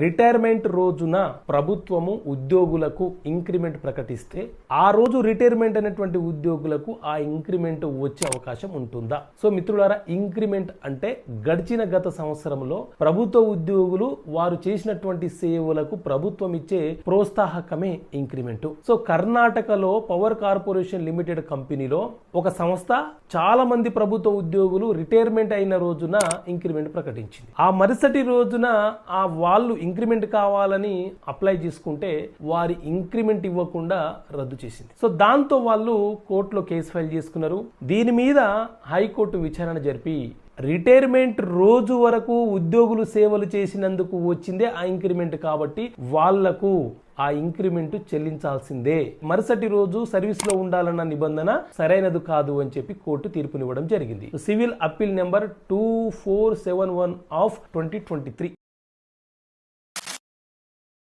Retirement రోజున ప్రభుత్వము ఉద్యోగులకు ఇంక్రిమెంట్ ప్రకటిస్తే ఆ రోజు రిటైర్మెంట్ అనేటువంటి ఉద్యోగులకు ఆ ఇంక్రిమెంట్ వచ్చే అవకాశం ఉంటుందా? సో మిత్రులారా ఇంక్రిమెంట్ అంటే గడిచిన గత సంవత్సరంలో ప్రభుత్వ ఉద్యోగులు వారు చేసినటువంటి సేవలకు ప్రభుత్వం ఇచ్చే ప్రోత్సాహకమే ఇంక్రిమెంట్. సో కర్ణాటకలో పవర్ కార్పొరేషన్ లిమిటెడ్ కంపెనీలో ఒక సంస్థ చాలా మంది ప్రభుత్వ ఉద్యోగులు రిటైర్మెంట్ అయిన రోజున ఇంక్రిమెంట్ ప్రకటించింది. ఆ మరుసటి రోజున ఆ వాళ్ళు ఇంక్రిమెంట్ కావాలని అప్లై చేసుకుంటే వారి ఇంక్రిమెంట్ ఇవ్వకుండా రద్దు చేసింది. సో దాంతో వాళ్ళు కోర్టులో కేసు ఫైల్ చేసుకున్నారు. దీని మీద హైకోర్టు విచారణ జరిపి రిటైర్మెంట్ రోజు వరకు ఉద్యోగులు సేవలు చేసినందుకు వచ్చిందే ఆ ఇంక్రిమెంట్ కాబట్టి వాళ్ళకు ఆ ఇంక్రిమెంట్ చెల్లించాల్సిందే. మరుసటి రోజు సర్వీస్లో ఉండాలన్న నిబంధన సరైనది కాదు అని చెప్పి కోర్టు తీర్పునివ్వడం జరిగింది. Civil appeal number two four seven one of twenty twenty three.